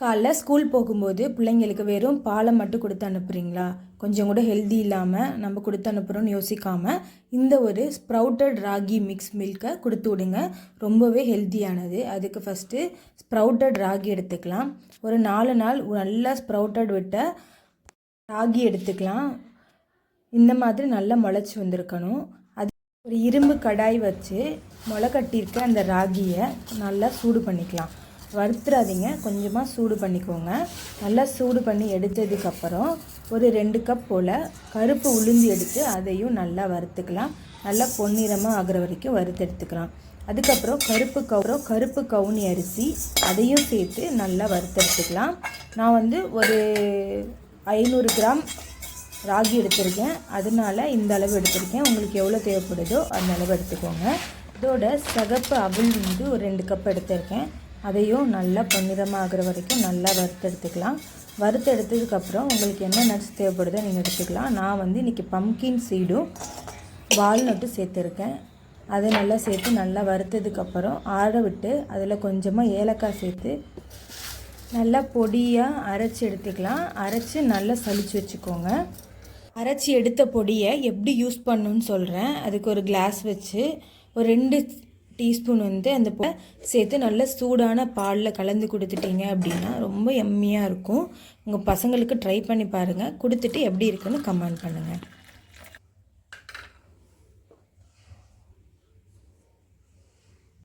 காலைல ஸ்கூல் போகும்போது பிள்ளைங்களுக்கு வெறும் பாலை மட்டும் கொடுத்து அனுப்புகிறீங்களா கொஞ்சம் கூட ஹெல்தி இல்லாமல் நம்ம கொடுத்து அனுப்புகிறோன்னு யோசிக்காமல் இந்த ஒரு ஸ்ப்ரவுட்டட் ராகி மிக்ஸ் மில்கை கொடுத்து விடுங்க. ரொம்பவே ஹெல்த்தியானது அதுக்கு ஃபஸ்ட்டு ஸ்ப்ரவுட்டட் ராகி எடுத்துக்கலாம். ஒரு நாலு நாள் நல்லா ஸ்ப்ரவுட்டட் விட்ட ராகி எடுத்துக்கலாம். இந்த மாதிரி நல்லா முளைச்சி வந்திருக்கணும். அது ஒரு இரும்பு கடாய் வச்சு முளை கட்டியிருக்க அந்த ராகியை நல்லா சூடு பண்ணிக்கலாம். வறுத்துறாதீங்க. கொஞ்சமாக சூடு பண்ணிக்கோங்க. நல்லா சூடு பண்ணி எடுத்ததுக்கப்புறம் ஒரு ரெண்டு கப் போல் கருப்பு உளுந்து எடுத்து அதையும் நல்லா வறுத்துக்கலாம். நல்லா பொன்னிறமாக ஆகிற வரைக்கும் வறுத்து எடுத்துக்கலாம். அதுக்கப்புறம் கருப்பு கவுரம் கருப்பு கவுனி அரிசி அதையும் சேர்த்து நல்லா வறுத்தெடுத்துக்கலாம் நான் வந்து ஒரு ஐநூறு கிராம் ராகி எடுத்திருக்கேன். அதனால இந்த அளவு எடுத்திருக்கேன். உங்களுக்கு எவ்வளோ தேவைப்படுதோ அந்த அளவு எடுத்துக்கோங்க. இதோட சகப்பு அவல் வந்து ஒரு ரெண்டு கப் எடுத்திருக்கேன். அதையும் நல்லா பொன்னிறமாகிற ஆகிற வரைக்கும் நல்லா வறுத்து எடுத்துக்கலாம். வறுத்து எடுத்ததுக்கப்புறம் உங்களுக்கு என்ன நட்ஸ் தேவைப்படுதோ நீங்கள் எடுத்துக்கலாம். நான் வந்து இன்றைக்கி பம்கின் சீடும் வால்நட்டு சேர்த்துருக்கேன். அதை நல்லா சேர்த்து நல்லா வறுத்ததுக்கப்புறம் ஆற விட்டு அதில் கொஞ்சமாக ஏலக்காய் சேர்த்து நல்லா பொடியாக அரைச்சி எடுத்துக்கலாம். அரைச்சி நல்லா சளிச்சு வச்சுக்கோங்க. அரைச்சி எடுத்த பொடியை எப்படி யூஸ் பண்ணுன்னு சொல்கிறேன் அதுக்கு ஒரு கிளாஸ் வச்சு ஒரு ரெண்டு டீஸ்பூன் வந்து அந்த சேர்த்து நல்ல சூடான பாலில் கலந்து கொடுத்துட்டீங்க அப்படின்னா ரொம்ப எம்மியாக இருக்கும். உங்கள் பசங்களுக்கு ட்ரை பண்ணி பாருங்கள் கொடுத்துட்டு எப்படி இருக்குன்னு கமெண்ட் பண்ணுங்கள்